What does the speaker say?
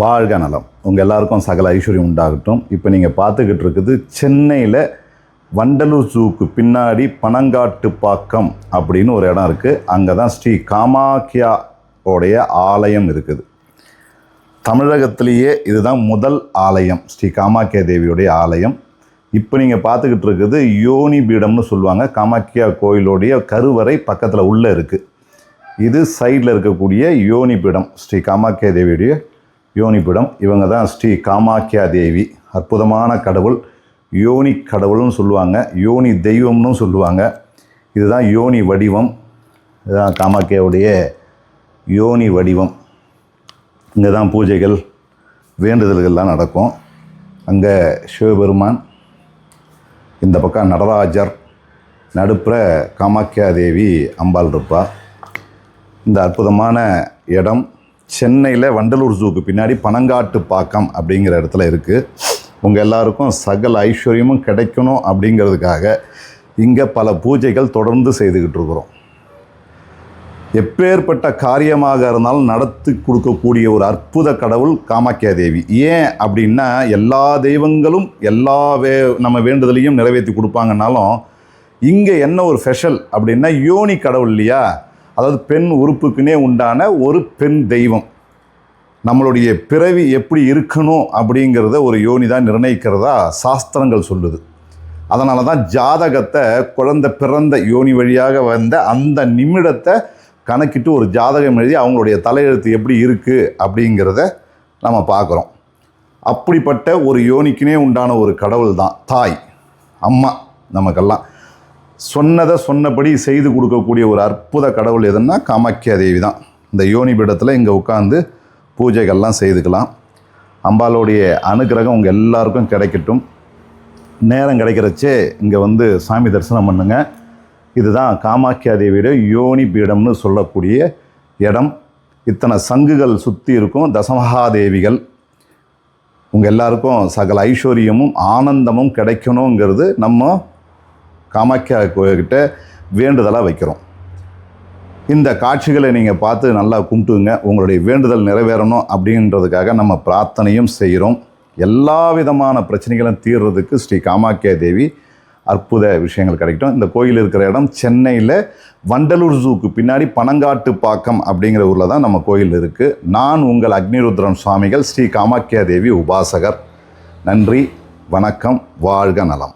வாழ்க நலம். உங்கள் எல்லாருக்கும் சகல ஐஸ்வர்யம் உண்டாகட்டும். இப்போ நீங்கள் பார்த்துக்கிட்டு இருக்குது சென்னையில் வண்டலூர் ஜூக்கு பின்னாடி பனங்காட்டுப்பாக்கம் அப்படின்னு ஒரு இடம் இருக்குது அங்கே தான் ஸ்ரீ காமாக்கியா உடைய ஆலயம் இருக்குது. தமிழகத்திலேயே இதுதான் முதல் ஆலயம். ஸ்ரீ காமாக்கியா தேவியுடைய ஆலயம். இப்போ நீங்கள் பார்த்துக்கிட்டு இருக்குது யோனி பீடம்னு சொல்லுவாங்க. காமாக்கியா கோயிலுடைய கருவறை பக்கத்தில் உள்ளே இருக்குது இது சைடில் இருக்கக்கூடிய யோனி பீடம். ஸ்ரீ காமாக்கியா தேவியுடைய யோனி இவங்க தான் ஸ்ரீ காமாக்கியா தேவி அற்புதமான கடவுள். யோனி கடவுள்னு சொல்லுவாங்க. யோனி தெய்வம்னு சொல்லுவாங்க. இதுதான் யோனி வடிவம். இதுதான் காமாக்கியாவுடைய யோனி வடிவம். இங்கே தான் பூஜைகள் வேண்டுதல்கள்லாம் நடக்கும். அங்கே சிவபெருமான் இந்த பக்கம் நடராஜர் நடுப்புற காமாக்கியா தேவி அம்பாள் இருப்பா. இந்த அற்புதமான இடம் சென்னையில் வண்டலூர் ஜூக்கு பின்னாடி பனங்காட்டு பாக்கம் அப்படிங்கிற இடத்துல இருக்குது உங்கள் எல்லாருக்கும் சகல ஐஸ்வர்யமும் கிடைக்கணும் அப்படிங்கிறதுக்காக இங்கே பல பூஜைகள் தொடர்ந்து செய்துக்கிட்டு இருக்கிறோம். எப்பேற்பட்ட காரியமாக இருந்தாலும் நடத்தி கொடுக்கக்கூடிய ஒரு அற்புத கடவுள் காமாக்கியா தேவி. ஏன் அப்படின்னா எல்லா தெய்வங்களும் எல்லா வே நம்ம வேண்டுதலையும் நிறைவேற்றி கொடுப்பாங்கனாலும் இங்கே என்ன ஒரு ஸ்பெஷல் அப்படின்னா யோனி கடவுள் இல்லையா? அதாவது பெண் உறுப்புக்குனே உண்டான ஒரு பெண் தெய்வம். நம்மளுடைய பிறவி எப்படி இருக்கணும் அப்படிங்கிறத ஒரு யோனி தான் நிர்ணயிக்கிறதா சாஸ்திரங்கள் சொல்லுது. அதனால தான் ஜாதகத்தை குழந்தை பிறந்த யோனி வழியாக வந்த அந்த நிமிடத்தை கணக்கிட்டு ஒரு ஜாதகம் எழுதி அவங்களுடைய தலையெழுத்து எப்படி இருக்குது அப்படிங்கிறத நம்ம பார்க்குறோம். அப்படிப்பட்ட ஒரு யோனிக்குனே உண்டான ஒரு கடவுள் தான் தாய் அம்மா நமக்கெல்லாம். சொன்னதை சொன்னபடி செய்து கொடுக்கக்கூடிய ஒரு அற்புத கடவுள் எதுன்னா காமாக்கியா தேவி தான். இந்த யோனி பீடத்தில் இங்கே உட்காந்து பூஜைகள்லாம் செய்துக்கலாம். அம்பாளுடைய அனுகிரகம் உங்கள் எல்லாருக்கும் கிடைக்கட்டும். நேரம் கிடைக்கிறச்சே இங்கே வந்து சாமி தரிசனம் பண்ணுங்க. இதுதான் காமாக்கியா தேவியோட யோனி பீடம்னு சொல்லக்கூடிய இடம். இத்தனை சங்குகள் சுற்றி இருக்கும் தசமகாதேவிகள் உங்கள் எல்லாருக்கும் சகல ஐஸ்வர்யமும் ஆனந்தமும் கிடைக்கணுங்கிறது நம்ம காமாக்கியா கோயில்கிட்ட வேண்டுதலாக வைக்கிறோம். இந்த காட்சிகளை நீங்கள் பார்த்து நல்லா கும்பிட்டுங்க. உங்களுடைய வேண்டுதல் நிறைவேறணும் அப்படின்றதுக்காக நம்ம பிரார்த்தனையும் செய்கிறோம். எல்லா விதமான பிரச்சனைகளும் தீர்றதுக்கு ஸ்ரீ காமாக்கியா தேவி அற்புத விஷயங்கள் கிடைக்கட்டும். இந்த கோயில் இருக்கிற இடம் சென்னையில் வண்டலூர் ஜூக்கு பின்னாடி பனங்காட்டு பாக்கம் அப்படிங்கிற ஊரில் தான் நம்ம கோயில் இருக்குது நான் உங்கள் அக்னிருத்ரன் சுவாமிகள் ஸ்ரீ காமாக்கியா தேவி உபாசகர். நன்றி வணக்கம் வாழ்க நலம்.